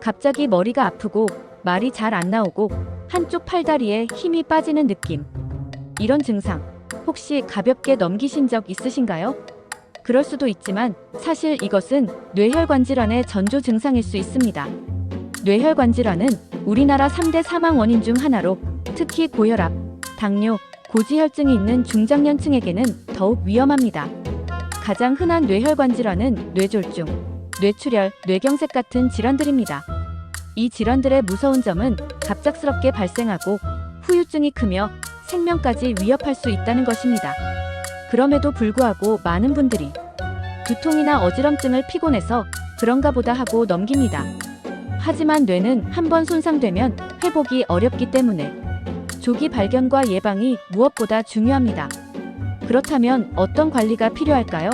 갑자기 머리가 아프고 말이 잘 안 나오고 한쪽 팔다리에 힘이 빠지는 느낌. 이런 증상 혹시 가볍게 넘기신 적 있으신가요? 그럴 수도 있지만 사실 이것은 뇌혈관 질환의 전조 증상일 수 있습니다. 뇌혈관 질환은 우리나라 3대 사망 원인 중 하나로 특히 고혈압, 당뇨, 고지혈증이 있는 중장년층에게는 더욱 위험합니다. 가장 흔한 뇌혈관 질환은 뇌졸중, 뇌출혈, 뇌경색 같은 질환들입니다. 이 질환들의 무서운 점은 갑작스럽게 발생하고 후유증이 크며 생명까지 위협할 수 있다는 것입니다. 그럼에도 불구하고 많은 분들이 두통이나 어지럼증을 피곤해서 그런가 보다 하고 넘깁니다. 하지만 뇌는 한번 손상되면 회복이 어렵기 때문에 조기 발견과 예방이 무엇보다 중요합니다. 그렇다면 어떤 관리가 필요할까요?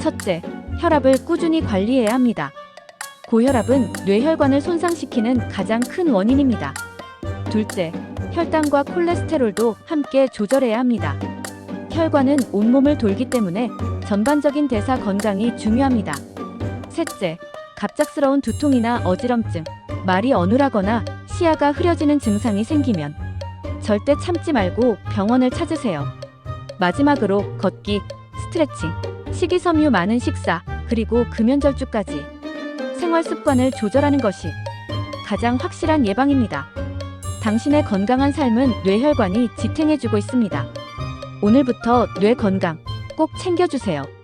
첫째, 혈압을 꾸준히 관리해야 합니다. 고혈압은 뇌혈관을 손상시키는 가장 큰 원인입니다. 둘째, 혈당과 콜레스테롤도 함께 조절해야 합니다. 혈관은 온몸을 돌기 때문에 전반적인 대사 건강이 중요합니다. 셋째, 갑작스러운 두통이나 어지럼증, 말이 어눌하거나 시야가 흐려지는 증상이 생기면 절대 참지 말고 병원을 찾으세요. 마지막으로 걷기, 스트레칭, 식이섬유 많은 식사, 그리고 금연절주까지 생활 습관을 조절하는 것이 가장 확실한 예방입니다. 당신의 건강한 삶은 뇌혈관이 지탱해주고 있습니다. 오늘부터 뇌 건강 꼭 챙겨주세요.